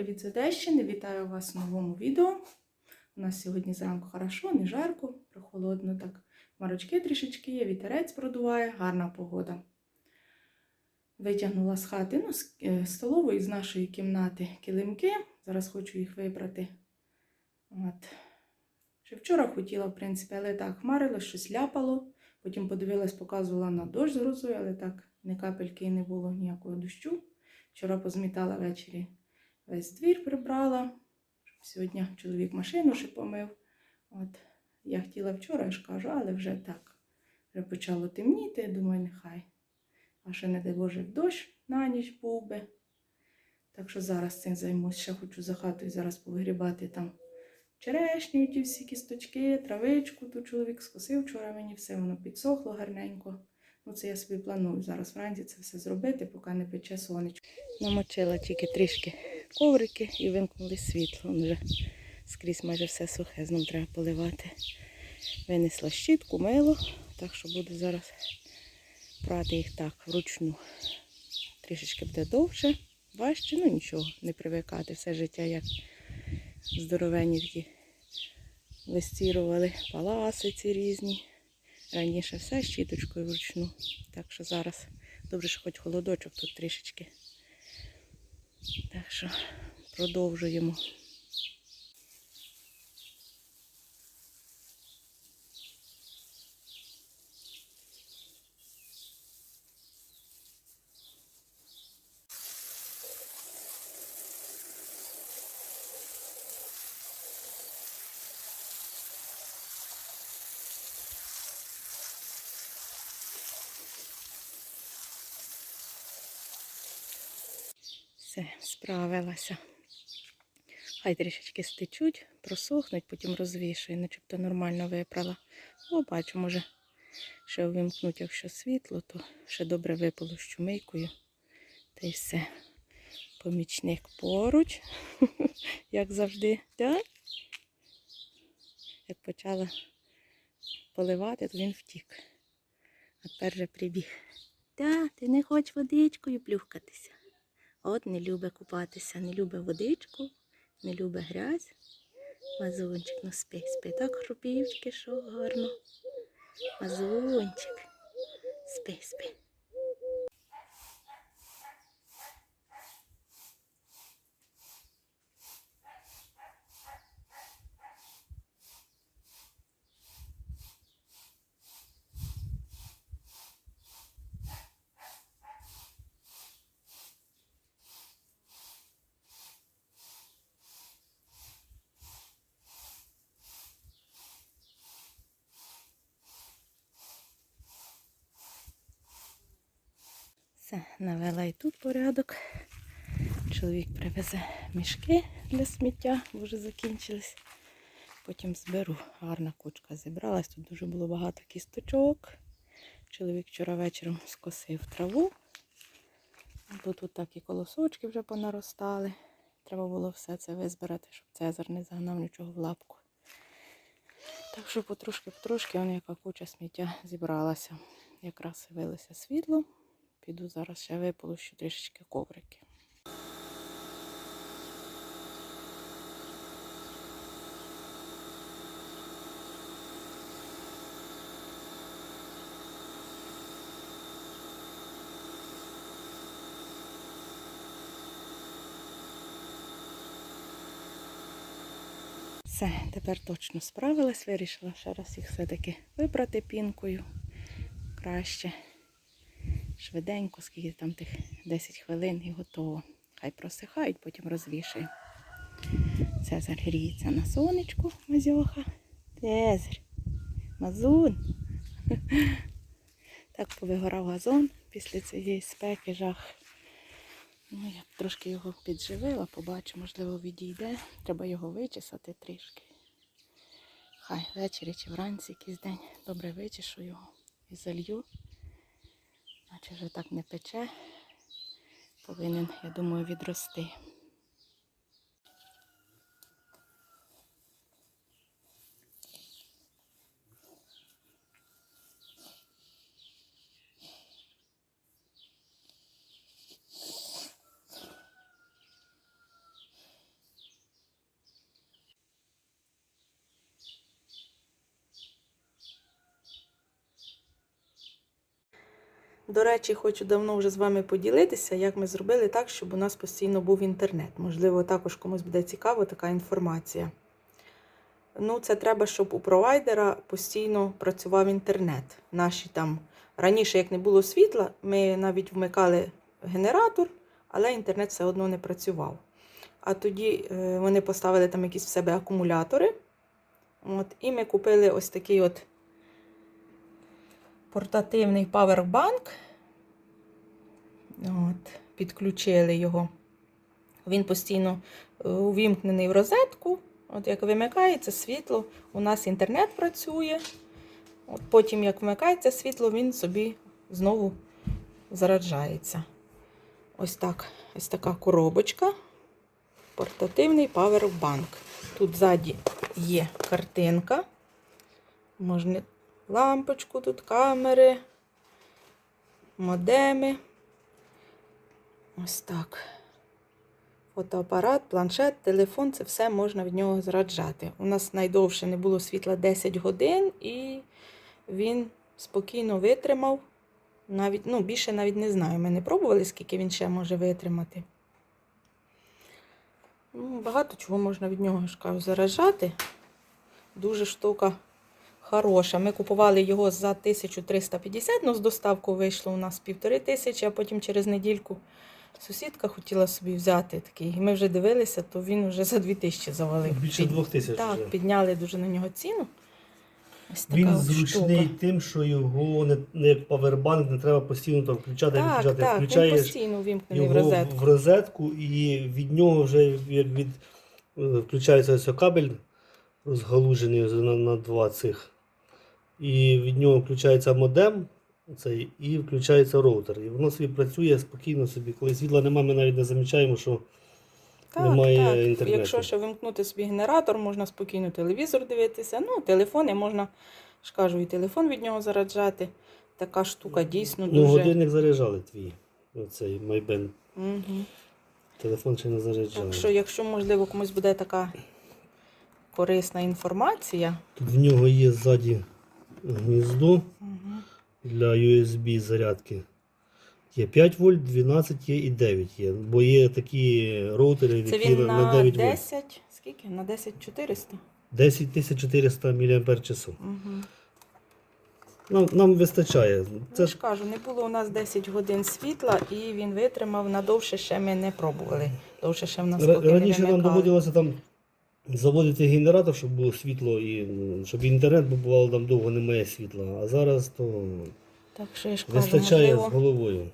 Привіт з Одещини! Вітаю вас в новому відео. У нас сьогодні зранку хорошо, не жарко, прохолодно так. Марочки трішечки є, вітерець продуває, гарна погода. Витягнула з хати, ну, з е, столової, з нашої кімнати килимки. Зараз хочу їх випрати. От. Ще вчора хотіла, в принципі, але так хмарило, щось ляпало. Потім подивилась, показувала на дощ з грозою, але так ні капельки і не було ніякого дощу. Вчора позмітала ввечері весь двір прибрала. Сьогодні чоловік машину ще помив. От. Я хотіла вчора, я ж кажу, але вже так. Вже почало темніти, думаю, нехай. А ще, не дай Боже, дощ на ніч був би. Так що зараз цим займусь. Ще хочу за хатою зараз повигрібати там черешню, ті всі кісточки, травичку. Тут чоловік скосив вчора мені все, воно підсохло гарненько. Ну, це я собі планую зараз вранці це все зробити, поки не пече сонечко. Намочила тільки трішки коврики і вимкнули світло. Вже скрізь майже все сухе, знов треба поливати. Винесла щітку, мило, так що буду зараз прати їх так вручну. Трішечки буде довше, важче, ну нічого, не привикати. Все життя як здоровенні такі вистірували паласиці різні. Раніше все щіточкою вручну. Так що зараз добре, що хоч холодочок тут трішечки. Так що продовжуємо. Все, справилася. Хай трішечки стечуть, просохнуть, потім розвішую, начебто нормально випрала. О, може ще увімкнуть, якщо світло, то ще добре виполощу мийкою. Та й все. Помічник поруч, як завжди. Як почала поливати, то він втік. А тепер же прибіг. Та, ти не хочеш водичкою плюхкатися. От не любить купатися, не любить водичку, не любить грязь. Мазунчик, ну спи, спи. Так хрупівчики, що гарно. Мазунчик. Спи, спи. Все, навела і тут порядок. Чоловік привезе мішки для сміття, бо вже закінчились. Потім зберу. Гарна кучка зібралась. Тут дуже було багато кісточок. Чоловік вчора вечором скосив траву. Тут так і колосочки вже понаростали. Треба було все це визбирати, щоб Цезар не загнав нічого в лапку. Так що потрошки-потрошки яка куча сміття зібралася. Якраз вилося світло. Піду зараз ще виполощу трішечки коврики. Все, тепер точно справилась, вирішила ще раз їх все-таки випрати пінкою краще швиденько, скільки там тих 10 хвилин і готово. Хай просихають, потім розвішую. Цезар гріється на сонечку, мазьоха. Цезар, мазун. Так повигорав газон після цієї спеки, жах. Ну, я трошки його підживила, побачу, можливо, відійде. Треба його вичесати трішки. Хай ввечері чи вранці якийсь день добре вичешу його і залью. Вже так не пече. Повинен, я думаю, відрости. До речі, хочу давно вже з вами поділитися, як ми зробили так, щоб у нас постійно був інтернет. Можливо, також комусь буде цікаво така інформація. Ну, це треба, щоб у провайдера постійно працював інтернет. Наші там раніше, як не було світла, ми навіть вмикали генератор, але інтернет все одно не працював. А тоді е, вони поставили там якісь в себе акумулятори. От, і ми купили ось такий от портативний павербанк. От, підключили його. Він постійно е, увімкнений в розетку. От як вимикається світло, у нас інтернет працює. От потім, як вмикається світло, він собі знову заряджається. Ось так. Ось така коробочка. Портативний павербанк. Тут ззаді є картинка. Можна лампочку, тут камери, модеми. Ось так. Фотоапарат, планшет, телефон це все можна від нього заряджати. У нас найдовше не було світла 10 годин, і він спокійно витримав. Навіть, ну, більше навіть не знаю. Ми не пробували, скільки він ще може витримати. Ну, багато чого можна від нього ж кажу, заряджати. Дуже штука хороша. Ми купували його за 1350, ну з доставкою вийшло у нас півтори тисячі, а потім через недільку сусідка хотіла собі взяти такий. І ми вже дивилися, то він вже за 2000 завалив. Більше двох тисяч. Так, вже. підняли дуже на нього ціну. Ось така Він зручний штука. тим, що його не, не як павербанк, не треба постійно там включати і Так, виключати. так, він Включаєш постійно ввімкнений в його розетку. в розетку, і від нього вже як від е, включається ось кабель розгалужений на, на два цих. І від нього включається модем. Цей, і включається роутер. І воно собі працює спокійно собі. Коли світла немає, ми навіть не замічаємо, що Так, немає так. інтернету. Якщо ще вимкнути собі генератор, можна спокійно телевізор дивитися. Ну, телефони можна, ж кажу, і телефон від нього заряджати. Така штука дійсно ну, годинник заряджали твій. Оцей майбен. Угу. Телефон ще не заряджали. Так що, якщо, можливо, комусь буде така корисна інформація. Тут в нього є ззаді гніздо для USB зарядки. Є 5 вольт, 12 є і 9 є. Бо є такі роутери, Це які він на на 9 вольт. 10, скільки? На 10400? 10400 мАч. Угу. Нам, нам вистачає. Це Це ж кажу, не було у нас 10 годин світла, і він витримав надовше ще ми не пробували. Довше ще в нас поки не Раніше нам вимикали. доводилося там заводити генератор, щоб було світло, і щоб інтернет, бо бувало там довго немає світла. А зараз то Так що я ж кажу, вистачає з головою.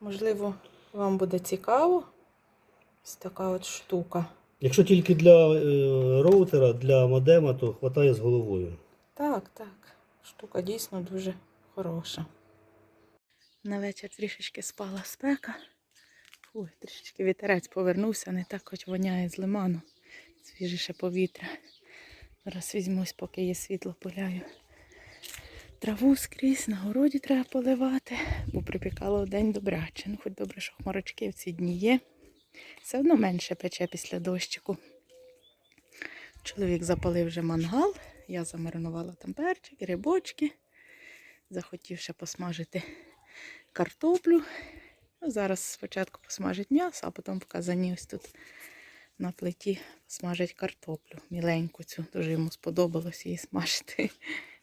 можливо, вам буде цікаво. Ось така от штука. Якщо тільки для е, роутера, для модема, то вистачає з головою. Так, так. Штука дійсно дуже хороша. На вечір трішечки спала спека. Ой, трішечки вітерець повернувся, не так хоч воняє з лиману. Свіжіше повітря. Зараз візьмусь, поки є світло, поляю. Траву скрізь, на городі треба поливати, бо припікало день добряче. Ну, хоч добре, що хмарочки в ці дні є. Все одно менше пече після дощику. Чоловік запалив вже мангал. Я замаринувала там перчик, грибочки. Захотів ще посмажити картоплю. Ну, зараз спочатку посмажить м'ясо, а потім в казані ось тут на плиті смажить картоплю. Міленьку цю. Дуже йому сподобалось її смажити.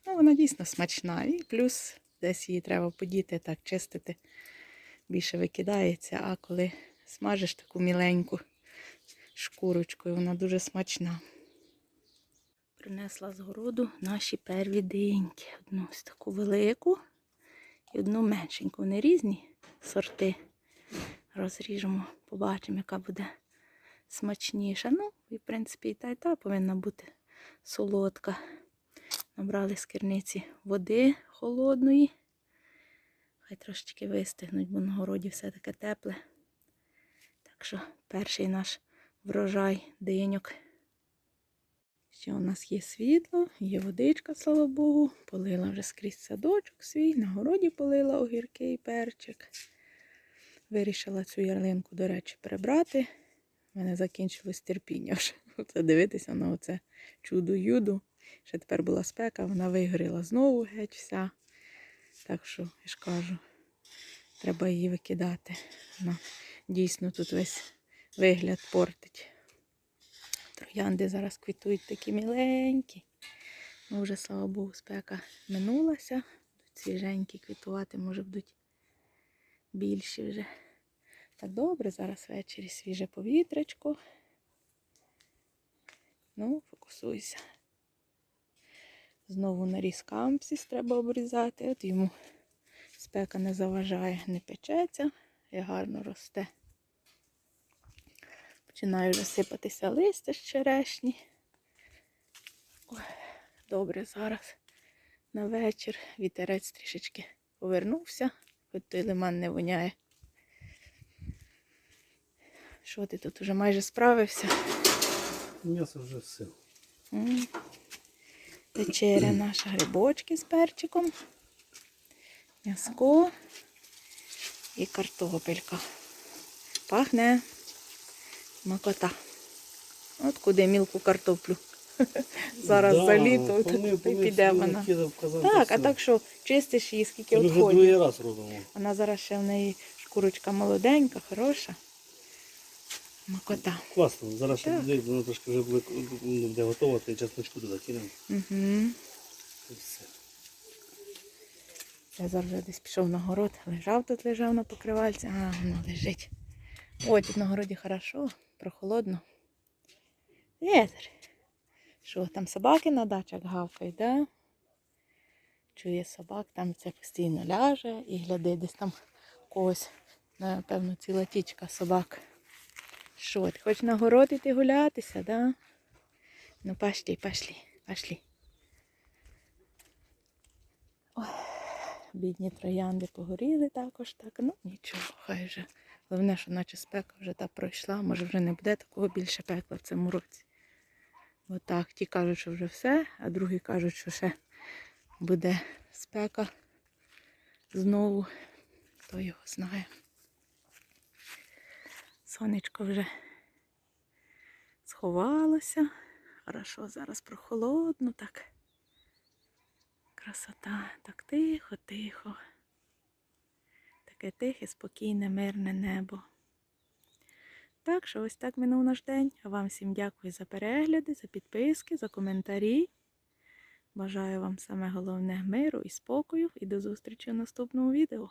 Ну, вона дійсно смачна. І плюс десь її треба подіти, так чистити. Більше викидається, а коли смажиш таку міленьку шкурочкою, вона дуже смачна. Принесла з городу наші перві диньки. Одну ось таку велику і одну меншеньку. Вони різні сорти. Розріжемо, побачимо, яка буде смачніша. Ну, і в принципі, і та, і та повинна бути солодка. Набрали з керниці води холодної. Хай трошечки вистигнуть, бо на городі все таке тепле. Так що перший наш врожай диньок. Ще у нас є світло, є водичка, слава Богу. Полила вже скрізь садочок свій, на городі полила огірки і перчик. Вирішила цю ялинку, до речі, прибрати. У мене закінчилось терпіння вже. Оце дивитися на оце чудо-юду. Ще тепер була спека, вона вигоріла знову геть вся. Так що, я ж кажу, Треба її викидати. Вона дійсно тут весь вигляд портить. Троянди зараз квітують такі міленькі. Ну, вже, слава Богу, спека минулася. Свіженькі квітувати, може будуть більші вже. Так добре, зараз ввечері свіже повітрячко. Ну, фокусуйся. Знову наріз кампсіс треба обрізати. От йому спека не заважає, не печеться і гарно росте. Починає вже сипатися листя з черешні. Добре зараз. На вечір вітерець трішечки повернувся, хоч той лиман не воняє. Що ти тут уже майже справився? М'ясо вже все. Вечеря наша грибочки з перчиком, м'яско і картопелька. Пахне макота. От куди мілку картоплю. Зараз Да, за літо помив, піде вона. Так, а так що чистиш її скільки робимо. Вона зараз ще в неї шкурочка молоденька, хороша. Макота. Класно. Зараз ще буде, воно трошки вже буде, ну, буде готово, то і чесночку туди кинемо. Угу. І все. Вже десь пішов на город, лежав тут, лежав на покривальці, а воно лежить. Ой, тут на городі хорошо, прохолодно. Вітер. Що, там собаки на дачах гавкають, да? Чує собак, там це постійно ляже і гляди, десь там когось, напевно, ціла тічка собак. Що, ти хочеш на город іти гулятися, да? Ну, пошли, пошли, пошли. Бідні троянди погоріли також, так, ну нічого, хай вже. Головне, що наче спека вже та пройшла, може вже не буде такого більше пекла в цьому році. Отак, ті кажуть, що вже все, а другі кажуть, що ще буде спека знову. Хто його знає. Сонечко вже сховалося. Хорошо, зараз прохолодно так. Красота, так тихо, тихо. Таке тихе, спокійне, мирне небо. Так що ось так минув наш день. А вам всім дякую за перегляди, за підписки, за коментарі. Бажаю вам саме головне миру і спокою і до зустрічі у наступному відео.